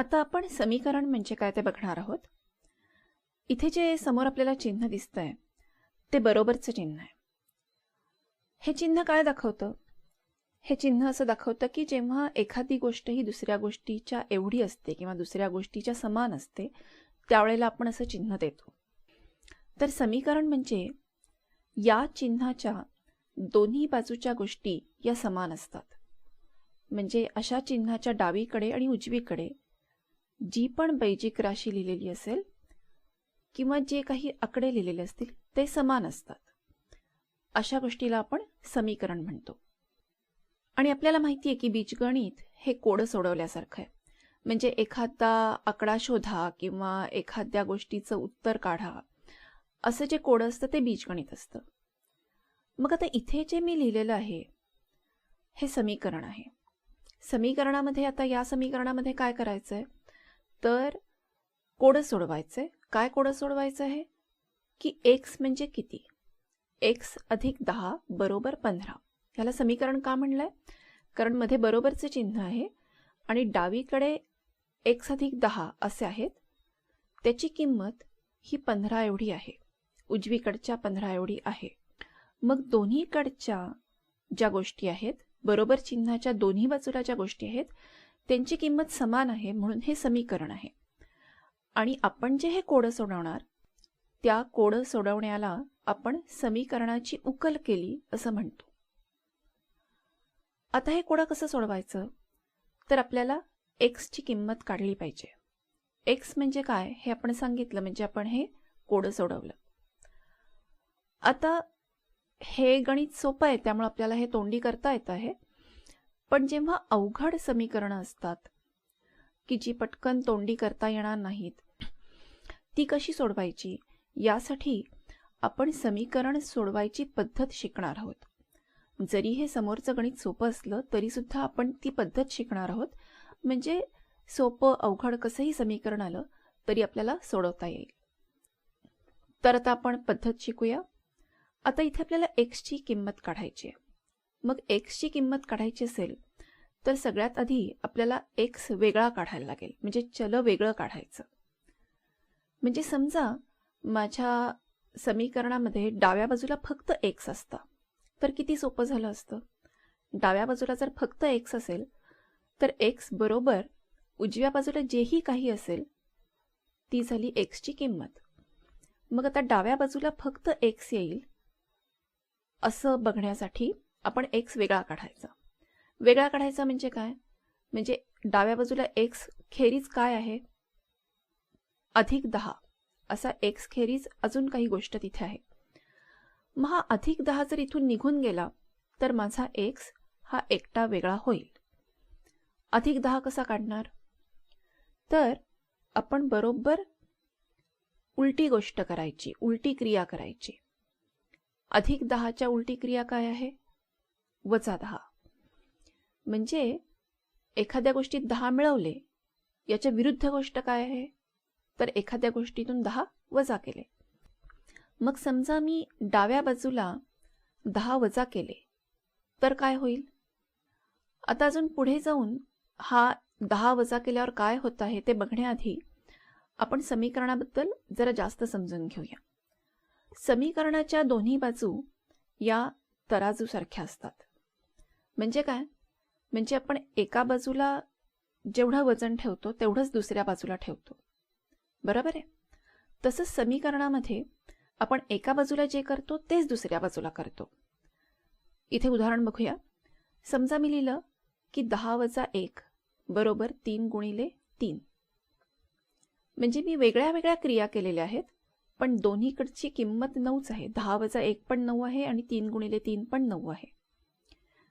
आता आपण समीकरण म्हणजे काय ते बघणार आहोत? इथे जे समोर आपल्याला चिन्ह दिसतंय ते बरोबरचं चिन्ह आहे. हे चिन्ह काय दाखवतं? हे चिन्ह असं दाखवतं की जेव्हा एखादी गोष्ट ही दुसऱ्या गोष्टीच्या एवढी असते किंवा दुसऱ्या गोष्टीच्या समान असते त्यावेळेला आपण असं चिन्ह देतो. तर समीकरण म्हणजे या चिन्हाच्या दोन्ही बाजूच्या गोष्टी या समान असतात. म्हणजे अशा चिन्हाच्या डावीकडे आणि उजवीकडे जी पण बैजिक राशी लिहिलेली असेल किंवा जे काही आकडे लिहिलेले असतील ते समान असतात. अशा गोष्टीला आपण समीकरण म्हणतो. आणि आपल्याला माहिती आहे की बीजगणित हे कोडं सोडवल्यासारखं आहे. म्हणजे एखादा आकडा शोधा किंवा एखाद्या गोष्टीचं उत्तर काढा. असं जे कोडं असतं ते बीजगणित असतं. मग आता इथे जे मी लिहिलेलं आहे हे समीकरण आहे. समीकरणामध्ये आता या समीकरणामध्ये काय करायचं आहे तर कोडं सोडवायचं. आहे काय कोडं सोडवायचं आहे? की एक्स म्हणजे किती? एक्स अधिक दहा बरोबर पंधरा. ह्याला समीकरण का म्हणलं आहे कारण मध्ये बरोबरचं चिन्ह आहे आणि डावीकडे एक्स अधिक दहा असे आहेत. त्याची किंमत ही पंधरा एवढी आहे. उजवीकडच्या पंधरा एवढी आहे. मग दोन्हीकडच्या ज्या गोष्टी आहेत बरोबर चिन्हाच्या दोन्ही बाजूला ज्या गोष्टी आहेत त्यांची किंमत समान आहे म्हणून हे समीकरण आहे. आणि आपण जे हे कोडं सोडवणार त्या कोडं सोडवण्याला आपण समीकरणाची उकल केली असं म्हणतो. आता हे कोडं कसं सोडवायचं? तर आपल्याला एक्सची किंमत काढली पाहिजे. एक्स म्हणजे काय हे आपण सांगितलं म्हणजे आपण हे कोडं सोडवलं. आता हे गणित सोपं आहे त्यामुळे आपल्याला हे तोंडी करता येत आहे. पण जेव्हा अवघड समीकरणं असतात की जी पटकन तोंडी करता येणार नाहीत ती कशी सोडवायची? यासाठी आपण समीकरण सोडवायची पद्धत शिकणार आहोत. जरी हे समोरचं गणित सोपं असलं तरीसुद्धा आपण ती पद्धत शिकणार आहोत. म्हणजे सोपं अवघड कसंही समीकरण आलं तरी आपल्याला सोडवता येईल. तर आता आपण पद्धत शिकूया. आता इथे आपल्याला एक्सची किंमत काढायची आहे. मग एक्सची किंमत काढायची असेल तर सगळ्यात आधी आपल्याला एक्स वेगळा काढायला लागेल. म्हणजे चल वेगळं काढायचं. म्हणजे समजा माझ्या समीकरणामध्ये डाव्या बाजूला फक्त एक्स असता. तर किती सोपं झालं असतं? डाव्या बाजूला जर फक्त एक्स असेल तर एक्स बरोबर उजव्या बाजूला जेही काही असेल ती झाली एक्सची किंमत. मग आता डाव्या बाजूला फक्त एक्स येईल असं बघण्यासाठी आपण एक्स वेगळा काढायचा. वेगळा काढायचा म्हणजे काय? म्हणजे डाव्या बाजूला एक्स खेरीज काय आहे? अधिक दहा. असा एक्स खेरीज अजून काही गोष्ट तिथे आहे. मग हा अधिक दहा जर इथून निघून गेला तर माझा एक्स हा एकटा वेगळा होईल. अधिक दहा कसा काढणार? तर आपण बरोबर उलटी गोष्ट करायची उलटी क्रिया करायची. अधिक दहाच्या उलटी क्रिया काय आहे? वजा दहा म्हणजे एखाद्या गोष्टीत दहा मिळवले याच्या विरुद्ध गोष्ट काय आहे? तर एखाद्या गोष्टीतून दहा वजा केले. मग समजा मी डाव्या बाजूला दहा वजा केले तर काय होईल? आता अजून पुढे जाऊन हा दहा वजा केल्यावर काय होत आहे ते बघण्याआधी आपण समीकरणाबद्दल जरा जास्त समजून घेऊया. समीकरणाच्या दोन्ही बाजू या तराजूसारख्या असतात. म्हणजे काय? म्हणजे आपण एका बाजूला जेवढं वजन ठेवतो तेवढंच दुसऱ्या बाजूला ठेवतो. बरोबर आहे? तसंच समीकरणामध्ये आपण एका बाजूला जे करतो तेच दुसऱ्या बाजूला करतो. इथे उदाहरण बघूया. समजा मी लिहिलं की दहा वजा एक बरोबर तीन गुणिले तीन. म्हणजे मी वेगळ्या वेगळ्या क्रिया केलेल्या आहेत पण दोन्हीकडची किंमत नऊच आहे. दहा वजा एक पण नऊ आहे आणि तीन गुणिले तीन पण नऊ आहे.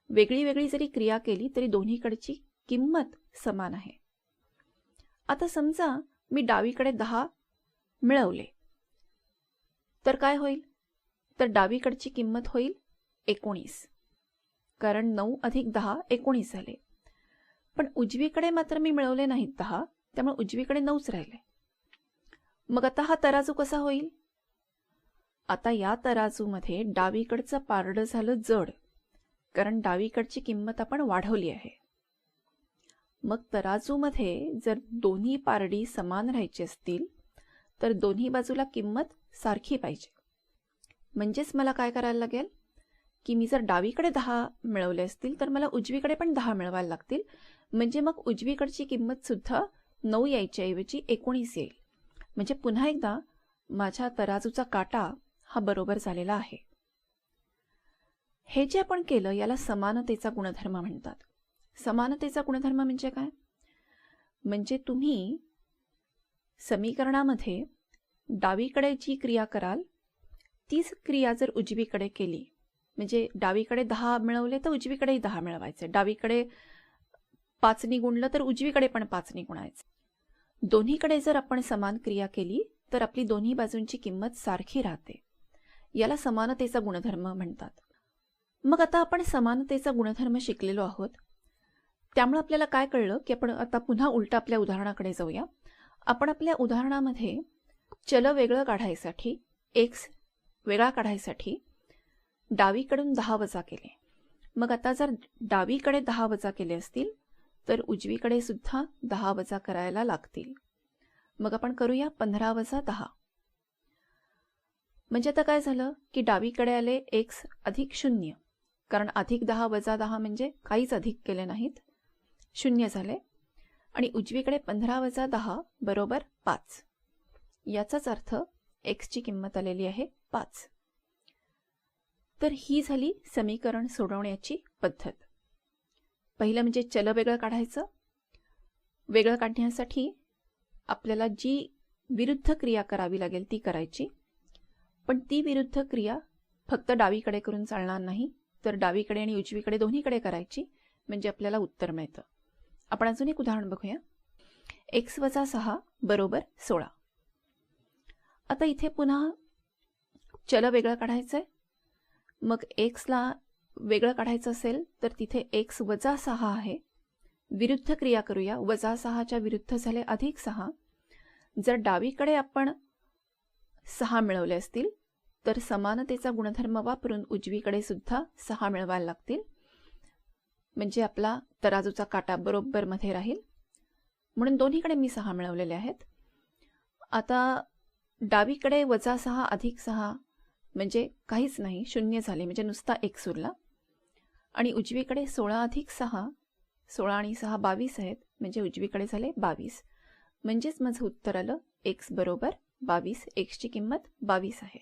वेगळी वेगळी जरी क्रिया केली तरी दोन्हीकडची किंमत समान आहे. आता समजा मी डावीकडे दहा मिळवले. तर काय होईल? तर डावीकडची किंमत होईल एकोणीस. कारण नऊ अधिक दहा एकोणीस झाले. पण उजवीकडे मात्र मी मिळवले नाहीत दहा त्यामुळे उजवीकडे नऊच राहिले. मग आता हा तराजू कसा होईल? आता या तराजूमध्ये डावीकडचं पारडं झालं जड. कारण डावीकडची किंमत आपण वाढवली आहे. मग तराजूमध्ये जर दोन्ही पारडी समान राहायची असतील तर दोन्ही बाजूला किंमत सारखी पाहिजे. म्हणजेच मला काय करायला लागेल? की मी जर डावीकडे दहा मिळवले असतील तर मला उजवीकडे पण दहा मिळवायला लागतील. म्हणजे मग उजवीकडची किंमत सुद्धा नऊ यायच्या ऐवजी एकोणीस येईल. म्हणजे पुन्हा एकदा माझ्या तराजूचा काटा हा बरोबर झालेला आहे. हे जे आपण केलं याला समानतेचा गुणधर्म म्हणतात. समानतेचा गुणधर्म म्हणजे काय? म्हणजे तुम्ही समीकरणामध्ये डावीकडे जी क्रिया कराल तीच क्रिया जर उजवीकडे केली म्हणजे डावीकडे दहा मिळवले तर उजवीकडेही दहा मिळवायचे. डावीकडे पाचनी गुणलं तर उजवीकडे पण पाचनी गुणायचं दोन्हीकडे जर आपण समान क्रिया केली तर आपली दोन्ही बाजूंची किंमत सारखी राहते. याला समानतेचा गुणधर्म म्हणतात. मग आता आपण समानतेचा गुणधर्म शिकलेलो आहोत. त्यामुळे आपल्याला काय कळलं की आपण आता पुन्हा उलट आपल्या उदाहरणाकडे जाऊया. आपण आपल्या उदाहरणामध्ये चल वेगळं काढायसाठी एक्स वेगळा काढायसाठी डावीकडून दहा वजा केले. मग आता जर डावीकडे दहा वजा केले असतील तर उजवीकडे सुद्धा दहा वजा करायला लागतील. मग आपण करूया पंधरा वजा दहा. म्हणजे आता काय झालं की डावीकडे आले एक्स अधिक शून्य. कारण अधिक दहा वजा दहा म्हणजे काहीच अधिक केले नाहीत. शून्य झाले. आणि उजवीकडे पंधरा वजा दहा बरोबर पाच. याचाच अर्थ एक्सची किंमत आलेली आहे पाच. तर ही झाली समीकरण सोडवण्याची पद्धत. पहिलं म्हणजे चल वेगळं काढायचं. वेगळं काढण्यासाठी आपल्याला जी विरुद्ध क्रिया करावी लागेल ती करायची. पण ती विरुद्ध क्रिया फक्त डावीकडे करून चालणार नाही. तर डावीकडे आणि उजवीकडे दोन्हीकडे करायची म्हणजे आपल्याला उत्तर मिळतं. आपण अजून एक उदाहरण बघूया. एक्स वजा सहा बरोबर सोळा. आता इथे पुन्हा चल वेगळं काढायचं आहे मग एक्सला वेगळं काढायचं असेल तर तिथे एक्स वजा सहा आहे. विरुद्ध क्रिया करूया. वजा सहाच्या विरुद्ध झाले अधिक सहा. जर डावीकडे आपण सहा मिळवले असतील तर समानतेचा गुणधर्म वापरून उजवीकडे सुद्धा सहा मिळवायला लागतील. म्हणजे आपला तराजूचा काटा बरोबर मध्ये राहील. म्हणून दोन्हीकडे मी सहा मिळवलेले आहेत. आता डावीकडे वजा सहा अधिक सहा म्हणजे काहीच नाही शून्य झाले म्हणजे नुसता एक सुरला. आणि उजवीकडे सोळा अधिक सहा सोळा आणि सहा बावीस आहेत म्हणजे उजवीकडे झाले बावीस. म्हणजेच माझं उत्तर आलं एक्स बरोबर बावीस एक्सची किंमत बावीस आहे.